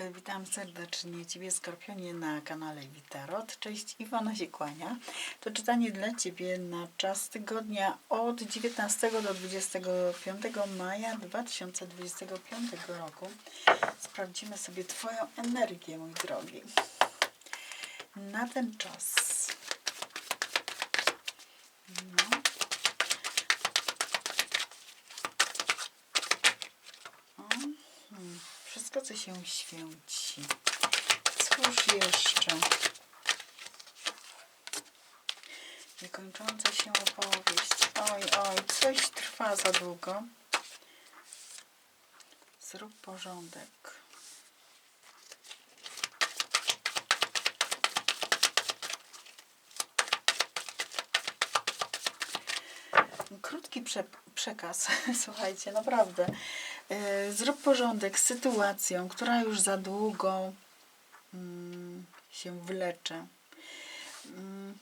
Witam serdecznie Ciebie Skorpionie na kanale Witarot. Cześć, Iwona się kłania. To czytanie dla Ciebie na czas tygodnia od 19 do 25 maja 2025 roku. Sprawdzimy sobie Twoją energię, mój drogi. Na ten czas. No. Mhm. Co się święci. Cóż jeszcze? Niekończąca się opowieść. Oj, oj, coś trwa za długo. Zrób porządek. Krótki prze przekaz, słuchajcie, naprawdę. E, Zrób porządek z sytuacją, która już za długo mm, się wlecze. Mm.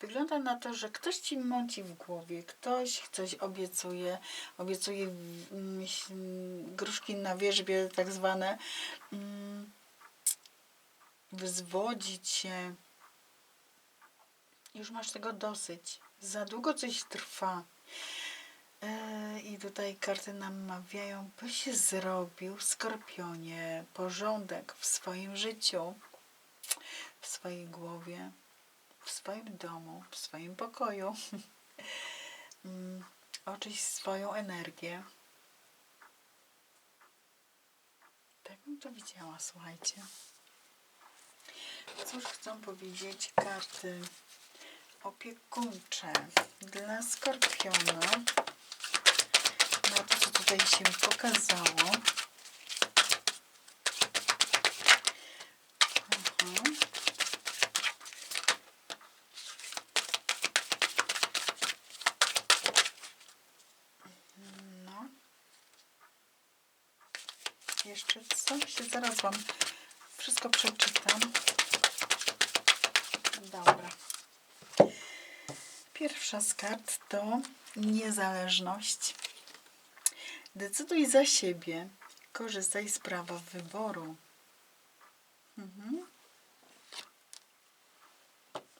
Wygląda na to, że ktoś ci mąci w głowie, ktoś coś obiecuje, obiecuje mm, gruszki na wierzbie tak zwane, wyzwodzić się. Już masz tego dosyć. Za długo coś trwa. E, I tutaj karty nam mawiają, byś zrobił, skorpionie, porządek w swoim życiu, w swojej głowie, w swoim domu, w swoim pokoju. Mm, Oczyść swoją energię. Tak bym to widziała, słuchajcie. Cóż chcą powiedzieć karty opiekuńcze dla skorpiona na to, co tutaj się pokazało. No. Jeszcze coś, zaraz Wam wszystko przeczytam. Dobra. Pierwsza z kart to niezależność. Decyduj za siebie. Korzystaj z prawa wyboru. Mhm.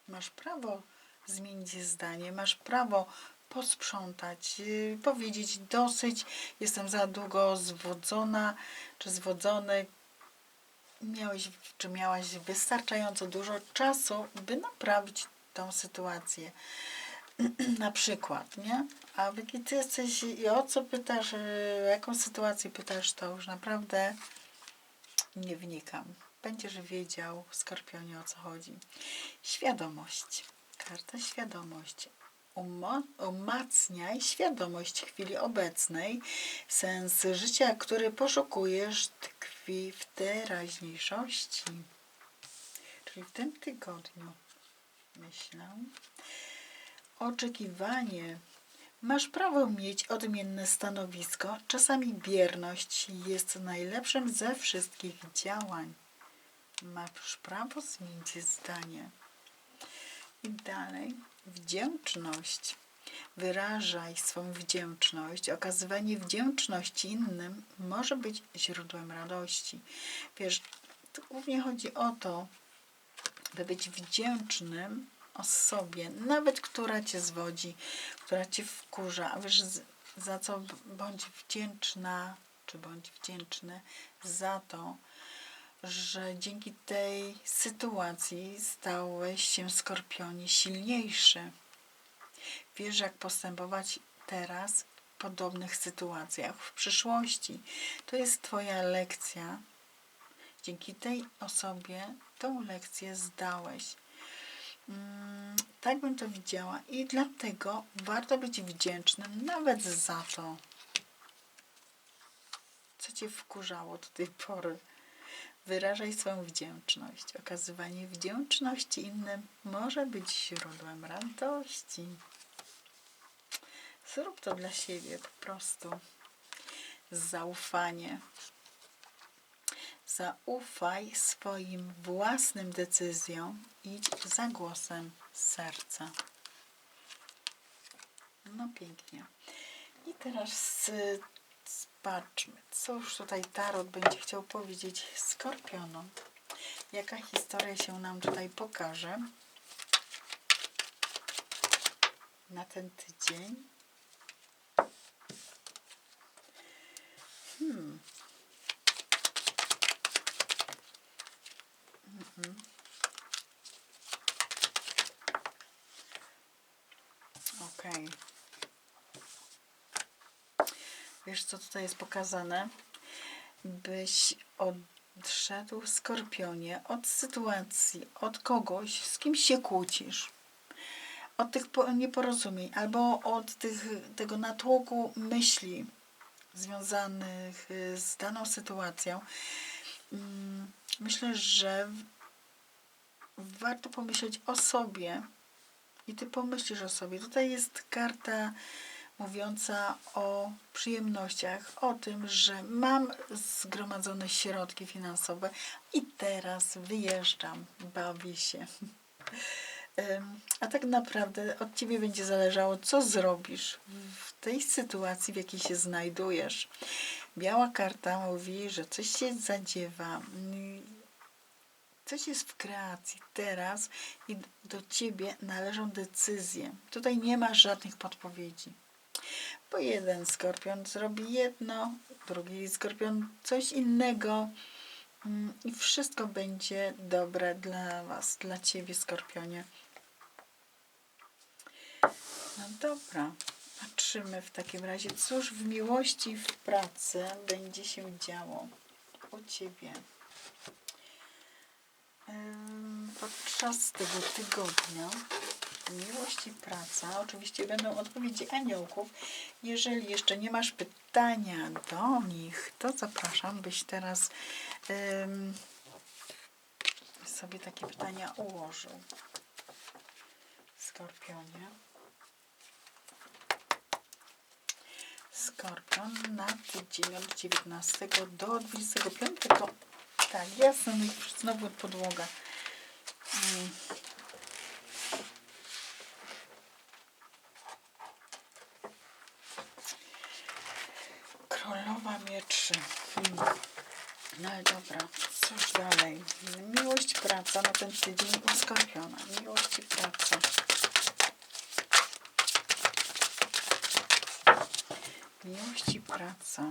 Masz prawo zmienić zdanie, masz prawo posprzątać, yy, powiedzieć dosyć, jestem za długo zwodzona czy zwodzony. Miałeś czy miałaś wystarczająco dużo czasu, by naprawić tą sytuację. na przykład, nie? A jaki ty jesteś i o co pytasz, y, o jaką sytuację pytasz, to już naprawdę nie wnikam. Będziesz wiedział, Skorpionie, o co chodzi. Świadomość. Karta świadomość. Umacniaj świadomość chwili obecnej. Sens życia, który poszukujesz, tkwi w teraźniejszości. Czyli w tym tygodniu. Myślę oczekiwanie. Masz prawo mieć odmienne stanowisko. Czasami bierność jest najlepszym ze wszystkich działań. Masz prawo zmienić zdanie. I dalej. Wdzięczność. Wyrażaj swą wdzięczność. Okazywanie wdzięczności innym może być źródłem radości. Wiesz, tu głównie chodzi o to, by być wdzięcznym osobie, nawet która cię zwodzi, która cię wkurza, a wiesz, za co bądź wdzięczna, czy bądź wdzięczny za to, że dzięki tej sytuacji stałeś się skorpionie silniejszy. Wiesz, jak postępować teraz w podobnych sytuacjach w przyszłości. To jest Twoja lekcja. Dzięki tej osobie tą lekcję zdałeś. Mm, tak bym to widziała i dlatego warto być wdzięcznym nawet za to, co Cię wkurzało do tej pory. Wyrażaj swoją wdzięczność. Okazywanie wdzięczności innym może być źródłem radości. Zrób to dla siebie po prostu. Zaufanie. Zaufaj swoim własnym decyzjom. Idź za głosem serca. No pięknie. I teraz y, zobaczmy, co już tutaj Tarot będzie chciał powiedzieć Skorpionom. Jaka historia się nam tutaj pokaże na ten tydzień. Hmm. Mhm. Okej. Wiesz, co tutaj jest pokazane? Byś odszedł, skorpionie, od sytuacji, od kogoś, z kim się kłócisz. Od tych po- nieporozumień, albo od tych, tego natłoku myśli związanych y, z daną sytuacją. Mm, Myślę, że warto pomyśleć o sobie i ty pomyślisz o sobie. Tutaj jest karta mówiąca o przyjemnościach, o tym, że mam zgromadzone środki finansowe i teraz wyjeżdżam, bawię się. A tak naprawdę od ciebie będzie zależało, co zrobisz w tej sytuacji, w jakiej się znajdujesz. Biała karta mówi, że coś się zadziewa, mm, coś jest w kreacji teraz i do ciebie należą decyzje. Tutaj nie masz żadnych podpowiedzi. Bo jeden skorpion zrobi jedno, drugi skorpion coś innego mm, i wszystko będzie dobre dla was, dla ciebie, skorpionie. No dobra, patrzymy w takim razie, cóż w miłości w pracy będzie się działo u ciebie. Podczas tego tygodnia miłość i praca, oczywiście będą odpowiedzi aniołków. Jeżeli jeszcze nie masz pytania do nich, to zapraszam, byś teraz sobie takie pytania ułożył. Skorpionie. Skorpion na tydzień od 19 do 25. Tak, jasno, no znowu podłoga. Mm. Królowa mieczy. Hmm. No ale dobra, cóż dalej? Miłość, praca na ten tydzień u Skorpiona. Miłość i praca. Miłość i praca.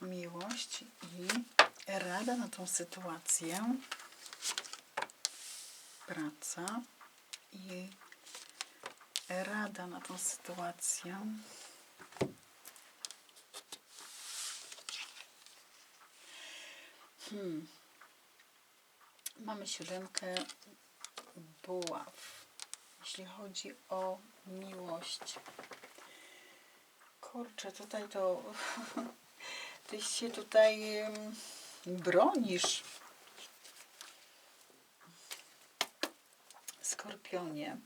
Miłość i rada na tą sytuację. Praca i rada na tą sytuację. Hmm. Mamy siódemkę buław. Jeśli chodzi o miłość. Kurczę, tutaj to ty się tutaj bronisz. Skorpionie.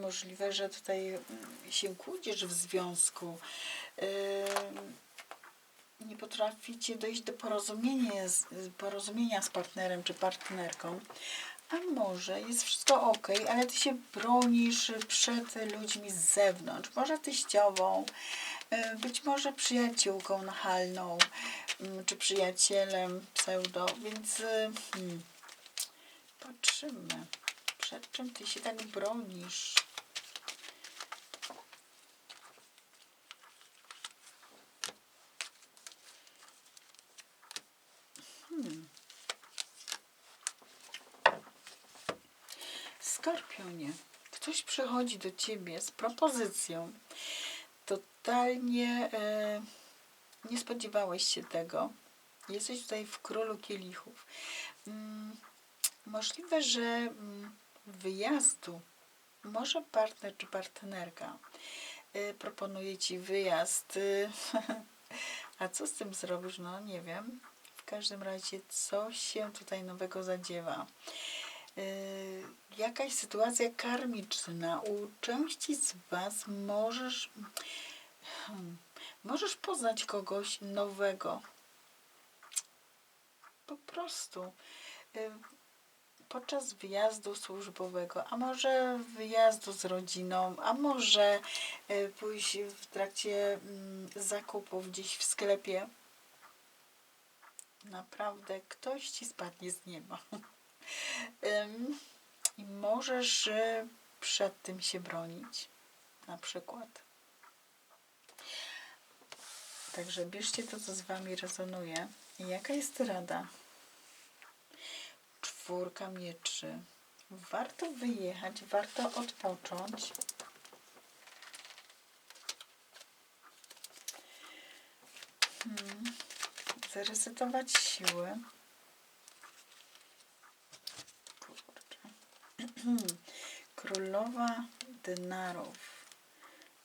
Możliwe, że tutaj mm, się kłócisz w związku. Ym, nie potraficie dojść do porozumienia z, porozumienia z partnerem czy partnerką, a może jest wszystko ok, ale ty się bronisz przed ludźmi z zewnątrz, może teściową, y, być może przyjaciółką nachalną, mm, czy przyjacielem pseudo, więc y, hmm, patrzymy, przed czym ty się tak bronisz. Skorpionie, ktoś przychodzi do ciebie z propozycją. Totalnie e, nie spodziewałeś się tego. Jesteś tutaj w królu kielichów. Mm, możliwe, że mm, wyjazdu może partner czy partnerka y, proponuje ci wyjazd. y, A co z tym zrobisz? No nie wiem. W każdym razie coś się tutaj nowego zadziewa. Y, jakaś sytuacja karmiczna u części z Was możesz hmm, Możesz poznać kogoś nowego. Po prostu. Podczas wyjazdu służbowego, a może wyjazdu z rodziną, a może y, pójść w trakcie mm, zakupów gdzieś w sklepie. Naprawdę ktoś ci spadnie z nieba. I możesz y, przed tym się bronić. Na przykład. Także bierzcie to, co z Wami rezonuje. Jaka jest rada? Czwórka mieczy. Warto wyjechać, warto odpocząć. Hmm. Zresetować siły. Królowa denarów.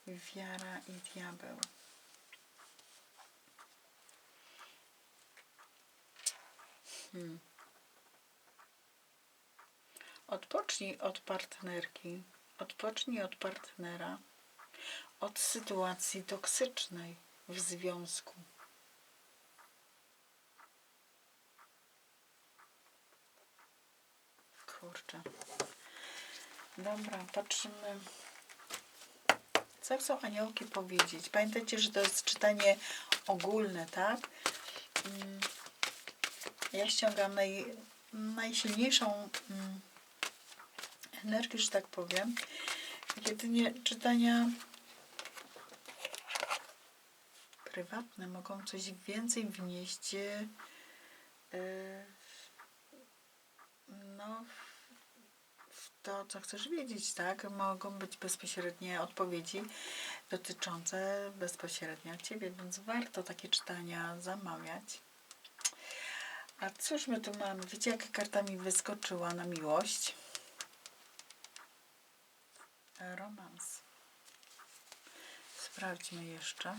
Wiara i diabeł. Hmm. Odpocznij od partnerki, odpocznij od partnera, od sytuacji toksycznej w związku. Kurczę. Dobra, patrzymy. Co chcą aniołki powiedzieć? Pamiętajcie, że to jest czytanie ogólne, tak? Mm, Ja ściągam naj, najsilniejszą energię, że tak powiem. Jedynie czytania prywatne mogą coś więcej wnieść. e, No, w to, co chcesz wiedzieć, tak? Mogą być bezpośrednie odpowiedzi dotyczące bezpośrednio Ciebie, więc warto takie czytania zamawiać. A cóż my tu mamy? Wiecie, jaka karta mi wyskoczyła na miłość? Romans. Sprawdźmy jeszcze.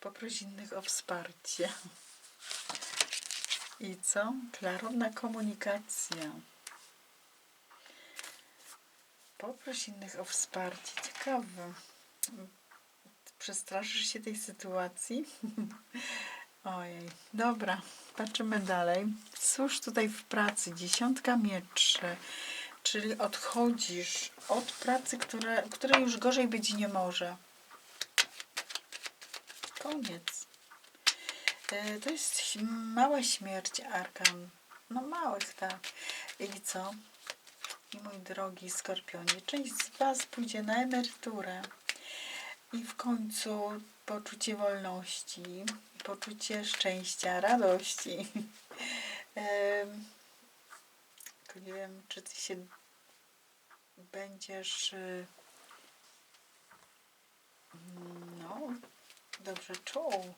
Poproś innych o wsparcie. I co? Klarowna komunikacja. Poproś innych o wsparcie. Ciekawe. Przestraszysz się tej sytuacji? Ojej. Dobra, patrzymy dalej. Cóż tutaj w pracy? Dziesiątka mieczy. Czyli odchodzisz od pracy, która, której już gorzej być nie może. Koniec. E, To jest mała śmierć Arkan. No małych, tak. I co? I mój drogi Skorpionie, część z Was pójdzie na emeryturę. I w końcu poczucie wolności, poczucie szczęścia, radości. Nie wiem, czy Ty się będziesz y, no, dobrze czuł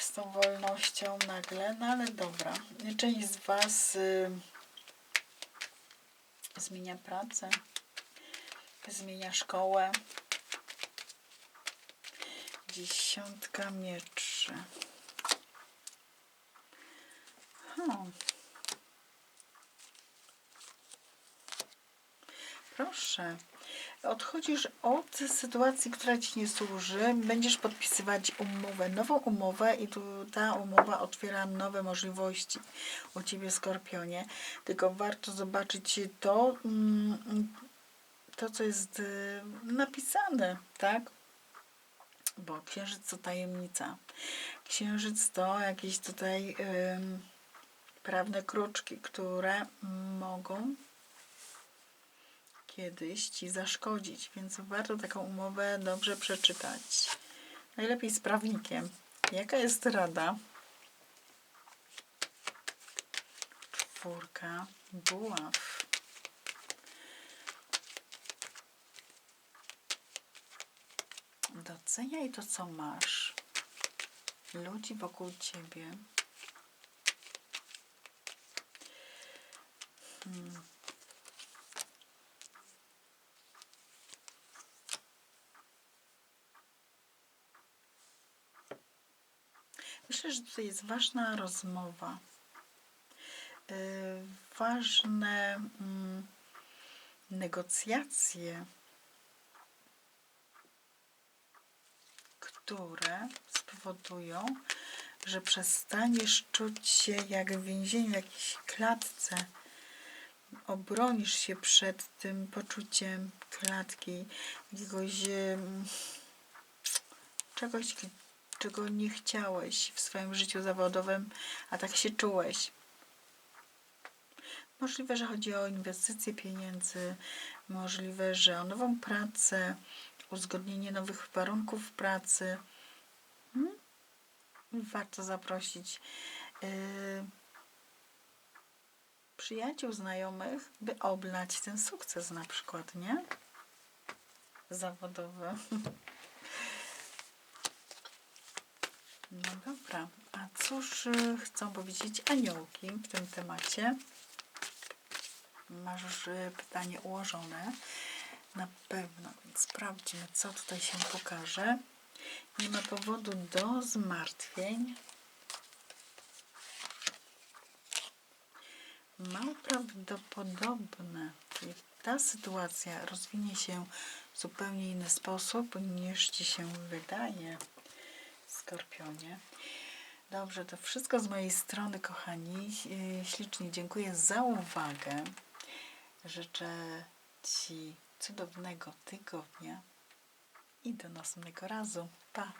z tą wolnością nagle, no ale dobra. Część z Was y, zmienia pracę, zmienia szkołę. Dziesiątka mieczy. Hmm. Proszę. Odchodzisz od sytuacji, która ci nie służy, będziesz podpisywać umowę, nową umowę i tu ta umowa otwiera nowe możliwości u ciebie, Skorpionie. Tylko warto zobaczyć to, mm, to co jest y, napisane, tak? Bo księżyc to tajemnica. Księżyc to jakieś tutaj ym, prawne kruczki, które mogą kiedyś ci zaszkodzić, więc warto taką umowę dobrze przeczytać. Najlepiej z prawnikiem. Jaka jest rada? Czwórka buław. Doceniaj to, co masz. Ludzi wokół ciebie. Hmm. Myślę, że tutaj jest ważna rozmowa. Yy, ważne mm, negocjacje. które spowodują, że przestaniesz czuć się jak w więzieniu, w jakiejś klatce. Obronisz się przed tym poczuciem klatki, jakiegoś em, czegoś, czego nie chciałeś w swoim życiu zawodowym, a tak się czułeś. Możliwe, że chodzi o inwestycje pieniędzy, możliwe, że o nową pracę, uzgodnienie nowych warunków pracy. Hmm? Warto zaprosić yy, przyjaciół, znajomych, by oblać ten sukces na przykład, nie? Zawodowy. No dobra, a cóż y, chcą powiedzieć aniołki w tym temacie? Masz już y, pytanie ułożone. Na pewno, więc sprawdźmy, co tutaj się pokaże. Nie ma powodu do zmartwień. Mało prawdopodobne, że ta sytuacja rozwinie się w zupełnie inny sposób niż ci się wydaje, Skorpionie. Dobrze, to wszystko z mojej strony, kochani. Yy, Ślicznie dziękuję za uwagę. Życzę Ci cudownego tygodnia i do następnego razu. Pa!